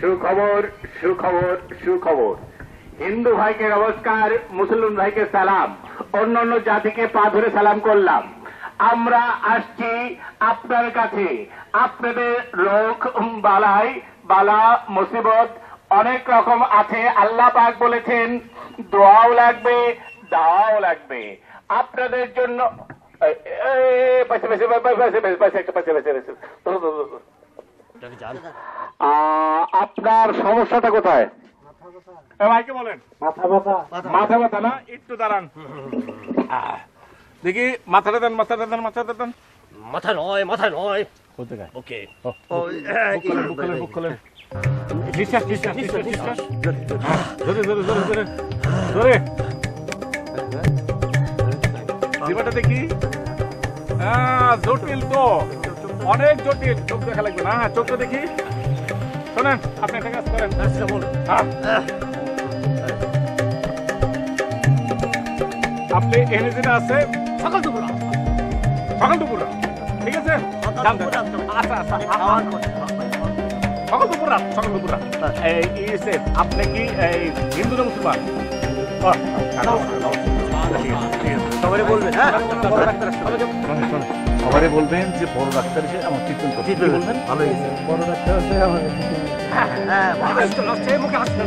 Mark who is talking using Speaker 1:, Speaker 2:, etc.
Speaker 1: সুখবর সুখবর সুখবর। হিন্দু ভাইকে নমস্কার মুসলিম ভাইকে সালাম অন্য অন্য জাতিকে পা ধরে সালাম করলাম। আমরা আসছি আপনার কাছে। আপনাদের রোগ বালাই বালা মুসিবত অনেক রকম আছে আল্লাহ পাক বলেছেন দোয়াও লাগবে দাওয়াও লাগবে। আপনাদের জন্য একটা আপনার সমস্যাটা কোথায়?
Speaker 2: ভাইকে বলেন।
Speaker 3: মাথা ব্যথা।
Speaker 2: মাথা ব্যথা না? একটু দাঁড়ান। দেখি মাথাটা দেন মাথাটা দেন মাথাটা দেন।
Speaker 4: মাথা নয় মাথা নয়। ওকে।
Speaker 2: ধরে ধরে ধরে ধরে। ধরে। দেখি। জটিল তো। অনেক জটিল। চোখ দেখা লাগবে না। হ্যাঁ চোখটা দেখি। শোনেন আপনি একটা কাজ করেন। হ্যাঁ। আপনি এখানে যেটা আছে?
Speaker 4: সকাল দুপুর।
Speaker 2: সকাল দুপুর। ঠিক আছে? যান, যান। আচ্ছা আচ্ছা। সকাল দুপুর সকাল দুপুর। আপনি কি এই হিন্দু না মুসলমান? আচ্ছা।
Speaker 4: সবাই বলবেন হ্যাঁ?
Speaker 2: বলবেন যে বড় ডাক্তার এসে আমার ট্রিটমেন্ট করছে। বলবেন?
Speaker 4: ভালো হয়েছে।
Speaker 3: বড় ডাক্তার আমাদের।
Speaker 4: হ্যাঁ মুখে হাসতে